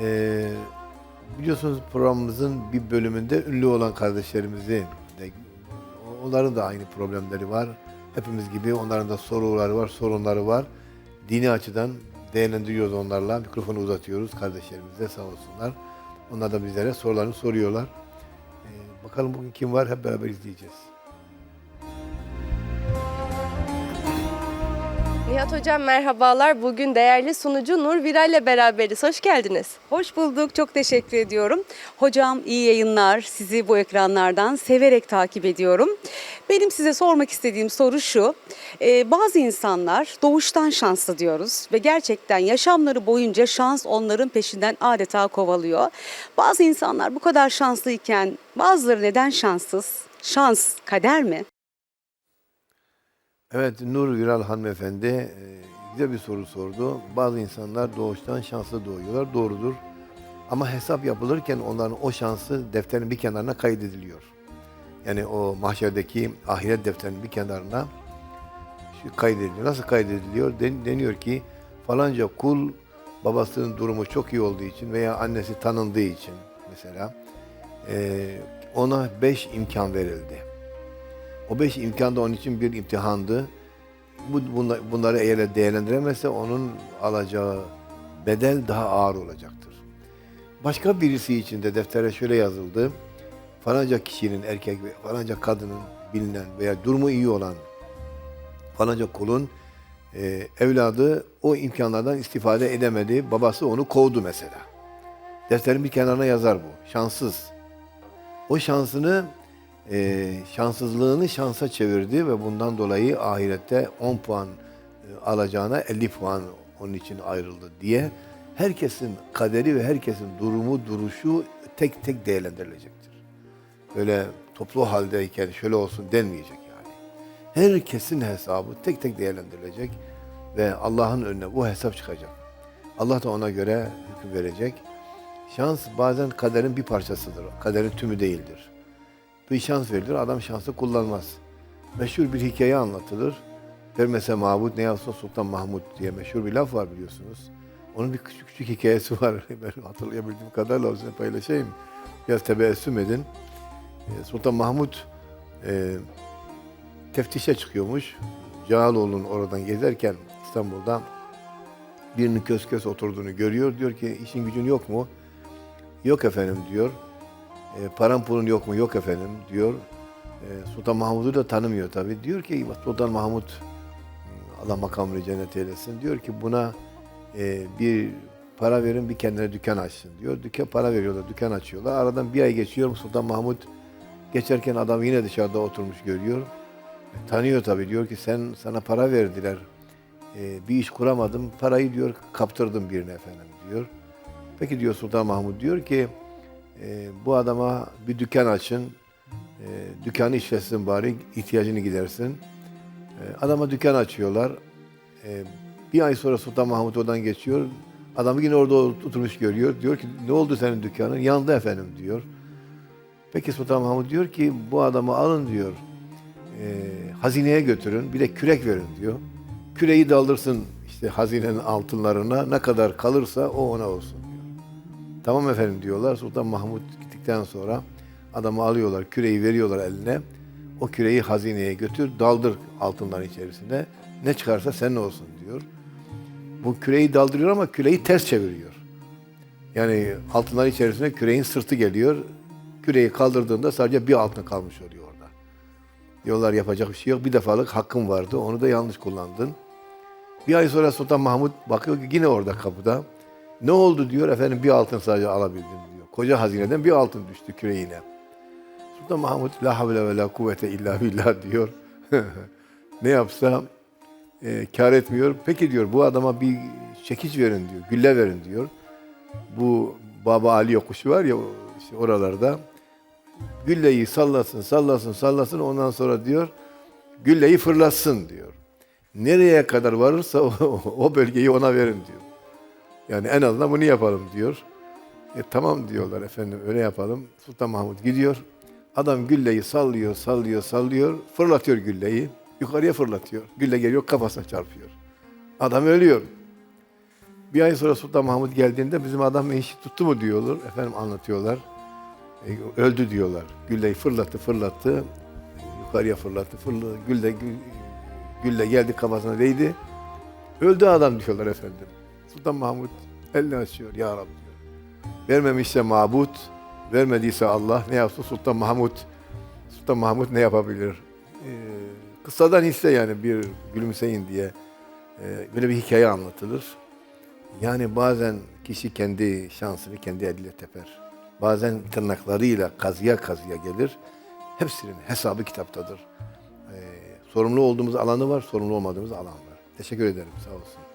Ee, biliyorsunuz programımızın bir bölümünde ünlü olan kardeşlerimizi de, onların da aynı problemleri var. Hepimiz gibi onların da soruları var, sorunları var. Dini açıdan değerlendiriyoruz onlarla. Mikrofonu uzatıyoruz kardeşlerimize sağ olsunlar. Onlar da bizlere sorularını soruyorlar. Ee, bakalım bugün kim var hep beraber izleyeceğiz. Nihat Hocam merhabalar. Bugün değerli sunucu Nur Viral ile beraberiz. Hoş geldiniz. Hoş bulduk. Çok teşekkür ediyorum. Hocam iyi yayınlar. Sizi bu ekranlardan severek takip ediyorum. Benim size sormak istediğim soru şu. Ee, bazı insanlar doğuştan şanslı diyoruz ve gerçekten yaşamları boyunca şans onların peşinden adeta kovalıyor. Bazı insanlar bu kadar şanslıyken bazıları neden şanssız? Şans kader mi? Evet Nur Viral hanımefendi e, güzel bir soru sordu. Bazı insanlar doğuştan şanslı doğuyorlar. Doğrudur. Ama hesap yapılırken onların o şansı defterin bir kenarına kaydediliyor. Yani o mahşerdeki ahiret defterinin bir kenarına şu kaydediliyor. Nasıl kaydediliyor? Den- deniyor ki falanca kul babasının durumu çok iyi olduğu için veya annesi tanındığı için mesela e, ona beş imkan verildi. O beş imkan da onun için bir imtihandı. Bu, bunla- bunları eğer değerlendiremezse onun alacağı bedel daha ağır olacaktır. Başka birisi için de deftere şöyle yazıldı. Falanca kişinin erkek ve falanca kadının bilinen veya durumu iyi olan falanca kulun e, evladı o imkanlardan istifade edemedi. Babası onu kovdu mesela. Defterin bir kenarına yazar bu. Şanssız. O şansını e, şanssızlığını şansa çevirdi ve bundan dolayı ahirette 10 puan e, alacağına 50 puan onun için ayrıldı diye herkesin kaderi ve herkesin durumu, duruşu tek tek değerlendirilecektir. Böyle toplu haldeyken şöyle olsun denmeyecek yani. Herkesin hesabı tek tek değerlendirilecek ve Allah'ın önüne bu hesap çıkacak. Allah da ona göre hüküm verecek. Şans bazen kaderin bir parçasıdır. Kaderin tümü değildir bir şans verilir. Adam şansı kullanmaz. Meşhur bir hikaye anlatılır. Vermese Mahmud ne yapsın Sultan Mahmud diye meşhur bir laf var biliyorsunuz. Onun bir küçük küçük hikayesi var. Ben hatırlayabildiğim kadarıyla sizinle paylaşayım. Biraz tebessüm edin. Ee, Sultan Mahmud e, teftişe çıkıyormuş. Cağaloğlu'nun oradan gezerken İstanbul'da birinin kös kös oturduğunu görüyor. Diyor ki işin gücün yok mu? Yok efendim diyor. E, param yok mu? Yok efendim diyor. E, Sultan Mahmud'u da tanımıyor tabii. Diyor ki Sultan Mahmud Allah makamını cennet eylesin. Diyor ki buna e, bir para verin bir kendine dükkan açsın diyor. Dükkan para veriyorlar, dükkan açıyorlar. Aradan bir ay geçiyor. Sultan Mahmud geçerken adam yine dışarıda oturmuş görüyor. E, tanıyor tabii. Diyor ki sen sana para verdiler. E, bir iş kuramadım. Parayı diyor kaptırdım birine efendim diyor. Peki diyor Sultan Mahmud diyor ki e, bu adama bir dükkan açın, e, dükkanı işletsin bari, ihtiyacını gidersin. E, adama dükkan açıyorlar. E, bir ay sonra Sultan Mahmut oradan geçiyor. Adamı yine orada oturmuş görüyor. Diyor ki ne oldu senin dükkanın? Yandı efendim diyor. Peki Sultan Mahmut diyor ki bu adamı alın diyor. E, hazineye götürün bir de kürek verin diyor. Küreği daldırsın işte hazinenin altınlarına ne kadar kalırsa o ona olsun. Tamam efendim diyorlar. Sultan Mahmut gittikten sonra adamı alıyorlar, küreği veriyorlar eline. O küreği hazineye götür, daldır altınların içerisine. Ne çıkarsa senin olsun diyor. Bu küreği daldırıyor ama küreği ters çeviriyor. Yani altınların içerisine küreğin sırtı geliyor. Küreği kaldırdığında sadece bir altın kalmış oluyor orada. Diyorlar yapacak bir şey yok. Bir defalık hakkın vardı. Onu da yanlış kullandın. Bir ay sonra Sultan Mahmut bakıyor ki yine orada kapıda. Ne oldu diyor efendim bir altın sadece alabildim diyor. Koca hazineden bir altın düştü küreğine. Sultan Mahmut la havle ve la kuvvete illa billah diyor. ne yapsa e, kar etmiyor. Peki diyor bu adama bir çekiç verin diyor. Gülle verin diyor. Bu Baba Ali yokuşu var ya işte oralarda. Gülleyi sallasın, sallasın, sallasın ondan sonra diyor gülleyi fırlatsın diyor. Nereye kadar varırsa o bölgeyi ona verin diyor. Yani en azından bunu yapalım diyor. E, tamam diyorlar efendim öyle yapalım. Sultan Mahmut gidiyor. Adam gülleyi sallıyor, sallıyor, sallıyor. Fırlatıyor gülleyi. Yukarıya fırlatıyor. Gülle geliyor kafasına çarpıyor. Adam ölüyor. Bir ay sonra Sultan Mahmut geldiğinde bizim adam işi tuttu mu diyorlar. Efendim anlatıyorlar. E, öldü diyorlar. Gülle fırlattı fırlattı. Yukarıya fırlattı fırlattı. Gülle, gül, gülle geldi kafasına değdi. Öldü adam diyorlar efendim. Sultan Mahmut elini açıyor. Ya Rabbi diyor. Vermemişse mabut, vermediyse Allah ne yapsın Sultan Mahmut? Sultan Mahmut ne yapabilir? Ee, kıssadan hisse yani bir gülümseyin diye e, böyle bir hikaye anlatılır. Yani bazen kişi kendi şansını kendi eliyle teper. Bazen tırnaklarıyla kazıya kazıya gelir. Hepsinin hesabı kitaptadır. Ee, sorumlu olduğumuz alanı var, sorumlu olmadığımız alan var. Teşekkür ederim, sağ olsun.